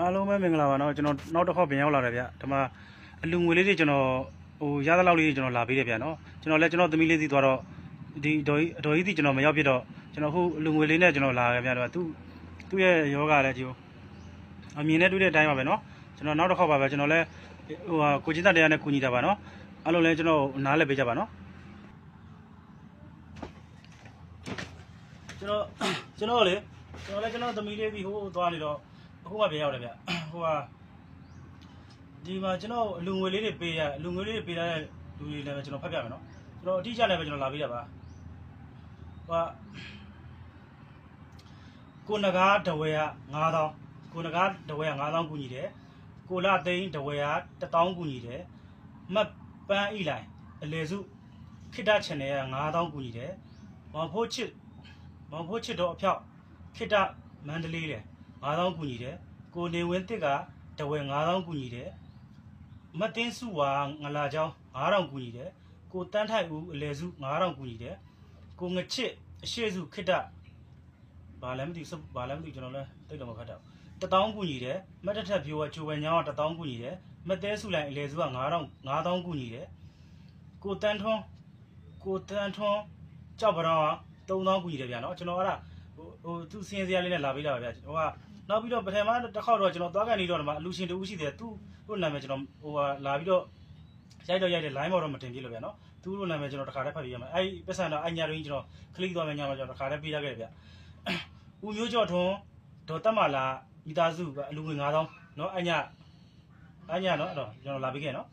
အားလုံးပဲမင်္ဂလာပါနော်ကျွန်တော်နောက်တစ်ခေါက်ပြန်ရောက်လာတယ်ဗျဒီမှာအလူငွေလေးတွေကျွန်တော်ဟိုရသလောက်လေးတွေကျွန်တော်လာပေးတယ်ဗျနော်ကျွန်တော်လည်းကျွန်တော်သမီးလေးစီသွားတော့ဒီအတော်ကြီးအတော်ကြီးစီကျွန်တော်မရောက်ဖြစ်တော့ကျွန်တော်ခုအလူငွေလေးနဲ့ကျွန်တော်လာခဲ့ဗျတော့သူသူ့ရဲ့ယောဂလည်းဒီအမြင်နဲ့တွေ့တဲ့အတိုင်းပါပဲနော်ကျွန်တော်နောက်တစ်ခေါက်ပါပဲကျွန်တော်လည်းဟိုဟာကိုကြီးသားတရားနဲ့ကူညီတာပါနော်အားလုံးလည်းကျွန်တော်နားလည်ပေးကြပါနော်ကျွန်တော်ကျွန်တော်လေကျွန်တော်လည်းကျွန်တော်သမီးလေးစီဟိုသွားနေတော့ အခုမှပြန်ရောက်တယ်ဗျဟိုဟာဒီမှာကျွန်တော်အလူငွေလေးတွေပေးရအလူငွေလေးတွေပေးရတဲ့လူတွေလည်းပဲကျွန်တော်ဖတ်ပြမယ်နော်ကျွန်တော်အတိအကျလည်းပဲကျွန်တော်လာပေးရပါဟိုကိုနဂါတဝဲက9000ကိုနဂါတဝဲက9000ကူညီတယ်ကိုလာသိန်းတဝဲက1000ကူညီတယ်မတ်ပန်းဤလိုက်အလေစုခိတ္တ channel က9000ကူညီတယ်မောင်ဖို့ချစ်မောင်ဖို့ချစ်တော့အဖြောက်ခိတ္တမန္တလေးလေ 9000ကူညီတယ်ကိုနေဝင်းတစ်ကတဝဲ9000ကူညီတယ်မတ်တင်းစုဝါငလာချောင်း9000ကူညီတယ်ကိုတန်းထိုက်ဦးအလဲစု9000ကူညီတယ်ကိုငချစ်အရှိစုခိတ္တဘာလည်းမသိဘူးဘာလည်းမသိဘူးကျွန်တော်လည်းတိတ်တော့မဖတ်တော့1000ကူညီတယ်မတ်တထက်ဖြိုးကချိုးဝဲညောင်းက1000ကူညီတယ်မတ်တဲစုလိုက်အလဲစုက9000 9000ကူညီတယ်ကိုတန်းထွန်းကိုတန်းထွန်းကြောက်ပရောင်းက3000ကူညီတယ်ဗျာနော်ကျွန်တော်အဲ့ဒါ ဟိုဟိုသူစင်းစရာလေးနဲ့လာပေးတာပါဗျာဟိုကနောက်ပြီးတော့ပထမတစ်ခေါက်တော့ကျွန်တော်သွားကန်နေတော့ဒီမှာအလူရှင်တူရှိတယ်သူသူ့နာမည်ကျွန်တော်ဟိုဟာလာပြီးတော့ရိုက်တော့ရိုက်တယ် line ပေါ်တော့မတင်ပြလို့ဗျာနော်သူတို့နာမည်ကျွန်တော်တစ်ခါတည်းဖတ်ပြရမယ်အဲ့ဒီပတ်စံတော့အညာရင်းကျွန်တော် click သွားမယ်ညမှာကျွန်တော်တစ်ခါတည်းပေးရခဲ့တယ်ဗျဦးမျိုးကျော်ထွန်းဒေါ်တက်မလာမိသားစုကအလူငွေ9000နော်အညာအညာနော်အဲ့တော့ကျွန်တော်လာပေးခဲ့နော်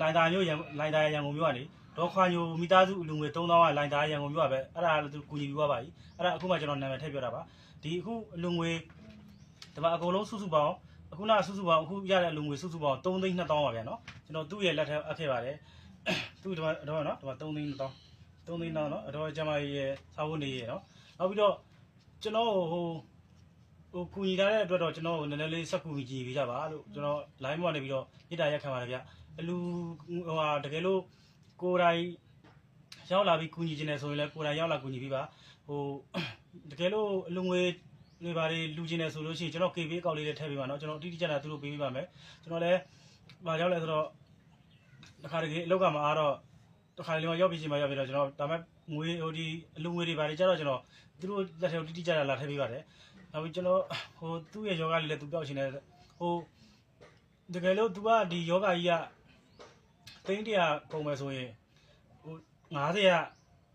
လိုင်တာမျိုးရန်လိုင်တာရန်ကုန်မျိုးကနေ ဒေါ်ခွာညိုမိသားစုအလူငွေ3000ကလိုင်တာရန်ကုန်မျိုးကပဲအဲ့ဒါလည်းသူကူညီပြီးသွားပါပြီအဲ့ဒါအခုမှကျွန်တော်နာမည်ထည့်ပြတာပါဒီအခုအလူငွေဒီမှာအကုန်လုံးစုစုပေါင်းအခုနစုစုပေါင်းအခုရတဲ့အလူငွေစုစုပေါင်း3သိန်း2000ပါဗျာနော်ကျွန်တော်သူ့ရဲ့လက်ထက်အပ်ခဲ့ပါတယ်သူ့ဒီမှာတော့နော်ဒီမှာ3သိန်းတောင်း3သိန်းတောင်းနော်အတော်ကျမကြီးရဲ့စာဝတ်နေရဲ့နော်နောက်ပြီးတော့ကျွန်တော်ဟိုဟိုကူညီထားတဲ့အတွက်တော့ကျွန်တော်နည်းနည်းလေးဆက်ကူညီကြည့်ပေးကြပါလို့ကျွန်တော် line မှာနေပြီးတော့မြစ်တာရက်ခံပါတယ်ဗျအလူဟိုဟာတကယ်လို့ ကိုယ်တိုင်ရောက်လာပြီးကူညီခြင်းနဲ့ဆိုရင်လည်းကိုယ်တိုင်ရောက်လာကူညီပေးပါဟိုတကယ်လို့အလူငွေတွေဘာတွေလူချင်းနေဆိုလို့ရှိရင်ကျွန်တော် KB အကောင့်လေးတွေထည့်ပေးပါနော်ကျွန်တော်အတိအကျတာသူတို့ပေးပေးပါမယ်ကျွန်တော်လည်း။ဘာရောက်လဲဆိုတော့တခါတကယ်အလောက်ကမအားတော့တခါလေမှရောက်ပြီးချိန်မှရောက်ပြီးတော့ကျွန်တော်ဒါမဲ့ငွေဟိုဒီအလူငွေတွေဘာတွေကြတော့ကျွန်တော်သူတို့လက်ထဲကိုတိတိကျကျလာထည့်ပေးပါတယ်။နောက်ပြီးကျွန်တော်ဟိုသူ့ရဲ့ယောဂလေးလည်းသူပြောက်ရှင်နေဟိုတကယ်လို့ तू ကဒီယောဂကြီးက သိန်းတရာပုံမယ်ဆိုရင်ဟို90က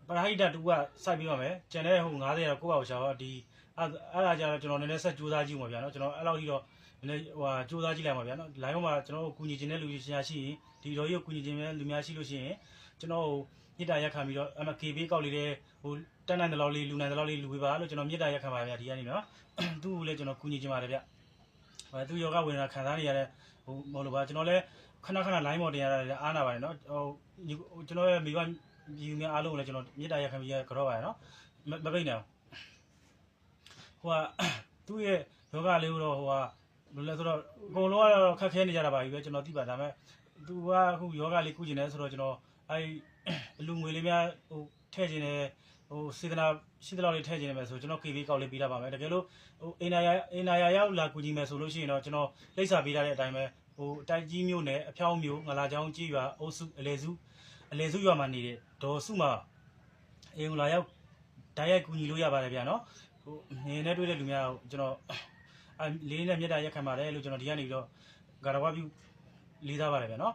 ပရာဟိတတူကစိုက်ပြီးပါမယ်။ကျန်တဲ့ဟို90ကတော့ကိုယ့်ဘာကိုရှာတော့ဒီအဲ့အဲ့ဒါကြတော့ကျွန်တော်နည်းနည်းဆက်ကြိုးစားကြည့်မှာဗျာနော်ကျွန်တော်အဲ့လောက်ကြီးတော့နည်းနည်းဟိုဟာစူးစမ်းကြည့်လိုက်ပါဗျာနော် line မှာကျွန်တော်တို့ကူညီခြင်းတဲ့လူတွေရှာရှိရင်ဒီတော်ကြီးကိုကူညီခြင်းတဲ့လူများရှိလို့ရှိရင်ကျွန်တော်တို့မြစ်တာရက်ခံပြီးတော့အမ KB ကောက်လေးတဲ့ဟိုတက်နိုင်တဲ့လောက်လေးလူနိုင်တဲ့လောက်လေးလူပေးပါလို့ကျွန်တော်မြစ်တာရက်ခံပါဗျာဒီကနေနော်သူ့ကိုလည်းကျွန်တော်ကူညီခြင်းပါတယ်ဗျဟိုသူယောဂဝေဒနာခံစားနေရတဲ့ ဟိုမဟုတ်လို့ပါကျွန်တော်လည်းခဏခဏ line ပေါ်တင်ရတာလည်းအားနာပါတယ်နော်ဟိုကျွန်တော်ရဲ့မိဘပြည်များအားလုံးကိုလည်းကျွန်တော်မြစ်တာရက်ခံပြီးရကြောပါတယ်နော်မပိတ်နေအောင်ဟိုကသူ့ရဲ့ယောဂလေးကိုတော့ဟိုကလို့လဲဆိုတော့အကုန်လုံးကတော့ခက်ခဲနေကြတာပါပြီပဲကျွန်တော်သိပါဒါပေမဲ့ သူကအခုယောဂလေးကုကျင်နေဆိုတော့ကျွန်တော်အဲအလူငွေလေးများဟိုထည့်ခြင်းနဲ့ဟိုစေတနာရှိတဲ့လောက်လေးထည့်ခြင်းနဲ့မယ်ဆိုကျွန်တော် KV ကောက်လေးပေးတာပါမယ်တကယ်လို့ဟိုအင်နာယာအင်နာယာရောက်လာကုကျင်မယ်ဆိုလို့ရှိရင်တော့ကျွန်တော်လိပ်စာပေးထားတဲ့အတိုင်းပဲဟိုအတိုက်ကြီးမျိုးနဲ့အဖြောင်းမျိုးငလာချောင်းကြီးပါအုပ်စုအလေစုအလေစုရွာမှာနေတဲ့ဒေါ်စုမှာအင်္ဂလာရောက်ဓာတ်ရိုက်ကူညီလို့ရပါတယ်ဗျာနော်ဟိုနေနဲ့တွေ့တဲ့လူများကိုကျွန်တော်အလေးနဲ့မြတ်တာရက်ခံပါတယ်လို့ကျွန်တော်ဒီကနေပြီးတော့ဂါရဝပြု လေးစားပါတယ်ဗျာနော်